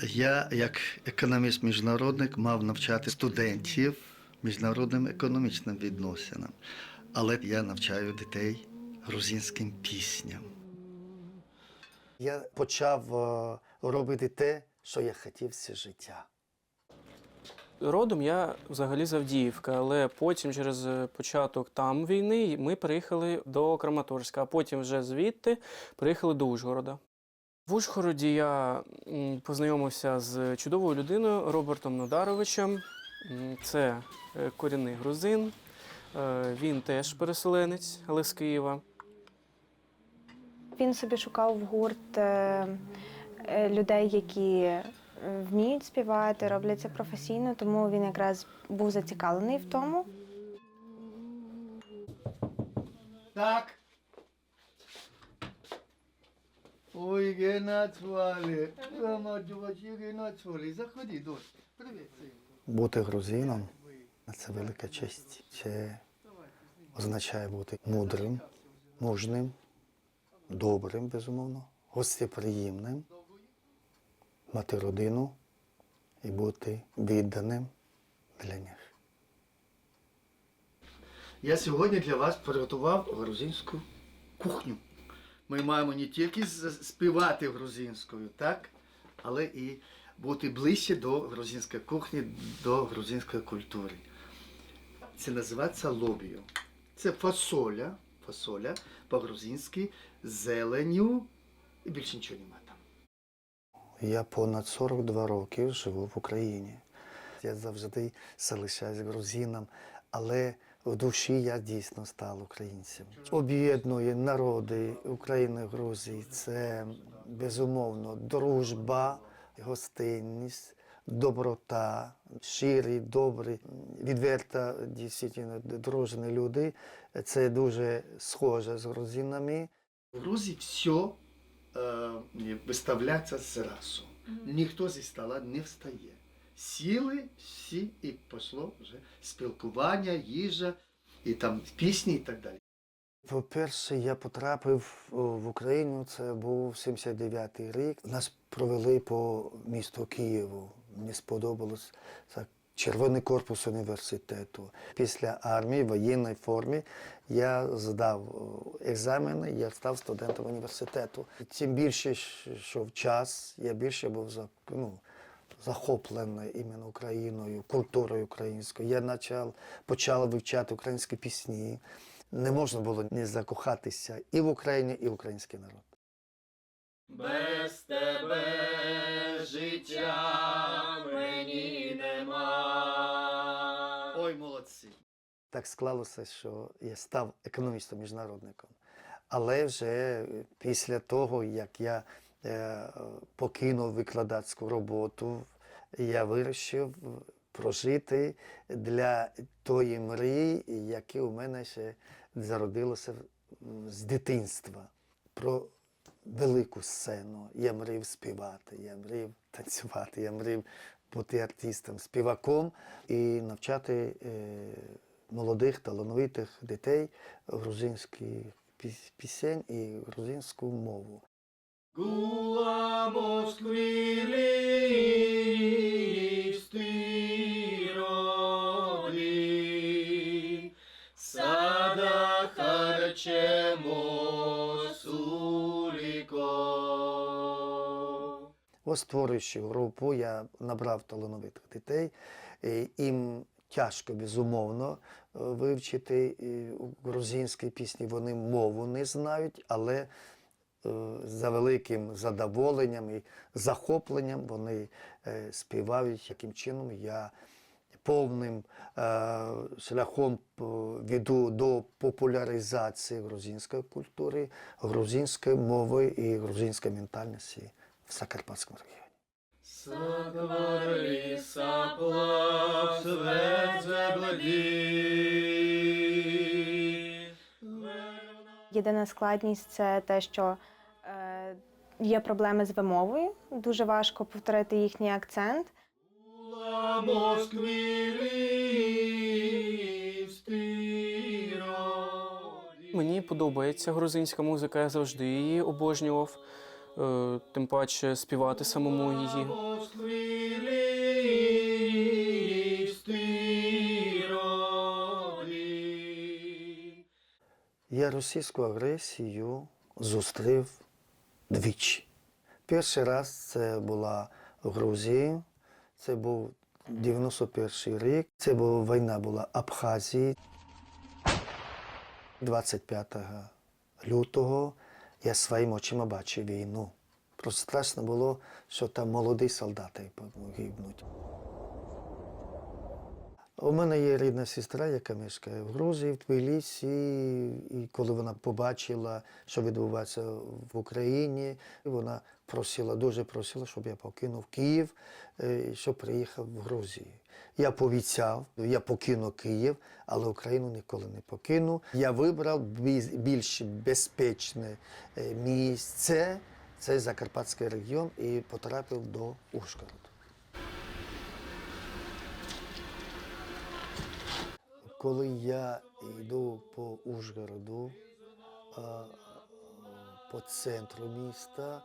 Я, як економіст-міжнародник, мав навчати студентів міжнародним економічним відносинам, але я навчаю дітей грузинським пісням. Я почав е, робити те, що я хотів все життя. Родом я взагалі з Авдіївка, але потім, через е, початок там війни, ми приїхали до Краматорська, а потім вже звідти приїхали до Ужгорода. В Ужгороді я познайомився з чудовою людиною Робертом Нодаровичем. Це е, корінний грузин. Е, Він теж переселенець, але з Києва. Він собі шукав в гурт е, людей, які вміють співати, роблять це професійно, тому він якраз був зацікавлений в тому. Так. Ой, Геннадзвали. Геннадзвали. Заходи, дочь. Привіт. Бути грузином це велика честь. Це означає бути мудрим, мужним, добрим, безумовно, гостеприємним, мати родину і бути відданим для них. Я сьогодні для вас приготував грузинську кухню. Ми маємо не тільки співати грузинською, так, але і бути ближче до грузинської кухні, до грузинської культури. Це називається лобіо. Це фасоля, фасоля по-грузинськи зеленю і більше нічого немає там. Я понад 42 роки живу в Україні. Я завжди залишаюсь грузином, але в душі я дійсно став українцем. Об'єднує народи України, Грузії. Це безумовно дружба, гостинність, доброта, щирі, добрі, відверта, дійсно дружні люди. Це дуже схоже з грузинами. В Грузії все е, виставляється зразу. Ніхто зі стола не встає. Сіли всі і пішло вже спілкування, їжа, і там пісні і так далі. По-перше, я потрапив в Україну, це був 79-й рік. Нас провели по місту Києву. Мені сподобалось це Червоний корпус університету. Після армії в воєнній формі я здав екзамени, я став студентом університету. Тим більше, що в час я більше був за, ну, захоплений іменно Україною, культурою українською. Я почав, почав вивчати українські пісні. Не можна було не закохатися і в Україні, і в український народ. Без тебе життя мені нема. Ой, молодці! Так склалося, що я став економістом міжнародником. Але вже після того, як я покинув викладацьку роботу, я вирішив прожити для тої мрії, яка у мене ще зародилася з дитинства. Про велику сцену. Я мрів співати, я мрів танцювати, я мрів бути артистом, співаком і навчати е, молодих талановитих дітей грузинських пісень і грузинську мову. Гула Москвілі стироді, сада харчемо суліко. Ось створюючи групу, я набрав талановитих дітей. Їм тяжко, безумовно, е, вивчити е, грузинські пісні. Вони мову не знають, але за великим задоволенням і захопленням вони е, співають, яким чином я повним е, шляхом е, веду до популяризації грузинської культури, грузинської мови і грузинської ментальності в Закарпатському регіоні. Сотвори саплав свет зебладі. Єдина складність це те, що е, є проблеми з вимовою. Дуже важко повторити їхній акцент. Мені подобається грузинська музика, я завжди її обожнював. е, тим паче співати самому її. Я російську агресію зустрів двічі. Перший раз це була в Грузії, це був 91 рік. Це була війна була Абхазії. 25 лютого я своїми очима бачив війну. Просто страшно було, що там молоді солдати гибнуть. У мене є рідна сестра, яка мешкає в Грузії, в Тбілісі, і коли вона побачила, що відбувається в Україні, вона просила, дуже просила, щоб я покинув Київ, е, щоб приїхав в Грузію. Я пообіцяв, я покину Київ, але Україну ніколи не покину. Я вибрав більш безпечне е, місце, це Закарпатський регіон, і потрапив до Ужгорода. Коли я йду по Ужгороду, по центру міста,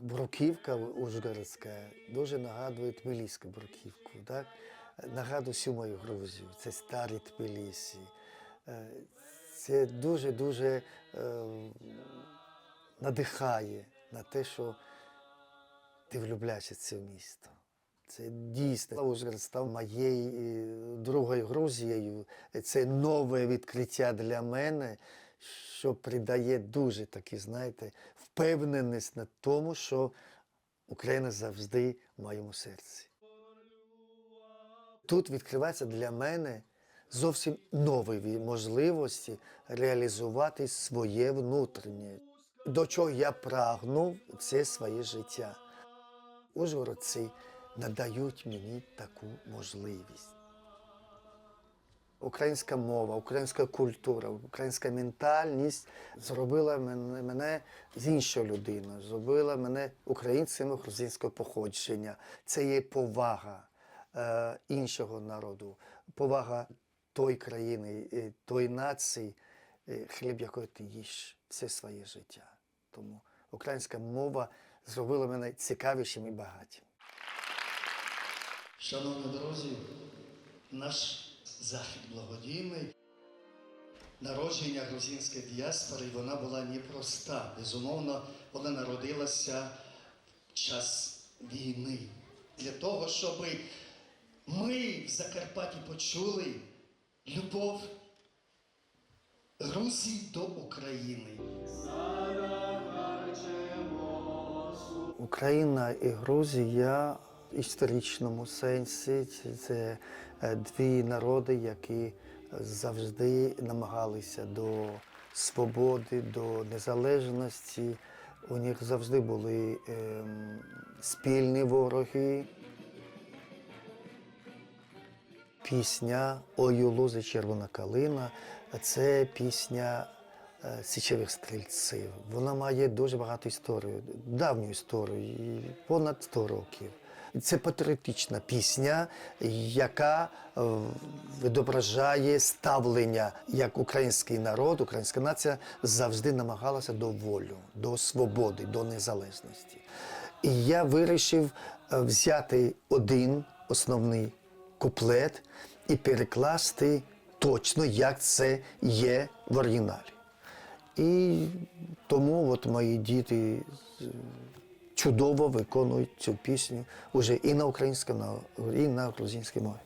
бруківка Ужгородська дуже нагадує Тбіліську бруківку. Так? Нагадує всю мою Грузію. Це старі Тбілісі. Е, Це дуже-дуже е, надихає на те, що ти влюбляєшся в це місто. Це дійсно Ужгород став моєю е, другою Грузією. Це нове відкриття для мене, що придає дуже такі, знаєте, впевненість на тому, що Україна завжди в моєму серці. Тут відкриваються для мене зовсім нові можливості реалізувати своє внутрішнє, до чого я прагнув все своє життя. Ужгородці надають мені таку можливість. Українська мова, українська культура, українська ментальність зробила мене, з іншою людиною, зробила мене українцем грузинського походження. Це є повага е, іншого народу, повага тої країни, е, тої нації, е, хліб якої ти їш все своє життя. Тому українська мова зробила мене цікавішим і багатим. Шановні друзі, наш захід благодійний. Народження грузинської діаспори вона була непроста. Безумовно, вона народилася в час війни. Для того, щоб ми в Закарпатті почули любов Грузії до України. Україна і Грузія історичному сенсі це- е, дві народи, які завжди намагалися до свободи, до незалежності. У них завжди були ем, спільні вороги. Пісня «Ой у лузі червона калина це пісня е, січових стрільців. Вона має дуже багато історію, давню історію, понад 100 років. Це патріотична пісня, яка е, відображає ставлення, як український народ, українська нація завжди намагалася до волю, до свободи, до незалежності. І я вирішив е, взяти один основний куплет і перекласти точно, як це є в оригіналі. І тому от мої діти чудово виконують цю пісню уже і на українському, і на грузинській мові.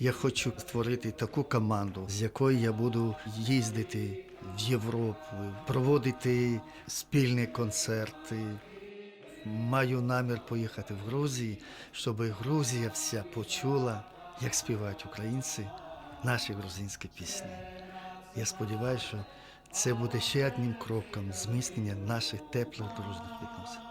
Я хочу створити таку команду, з якою я буду їздити в Європу, проводити спільні концерти. Маю намір поїхати в Грузію, щоб Грузія вся почула, як співають українці наші грузинські пісні. Я сподіваюся, що це буде ще одним кроком зміцнення наших теплих дружних відносин.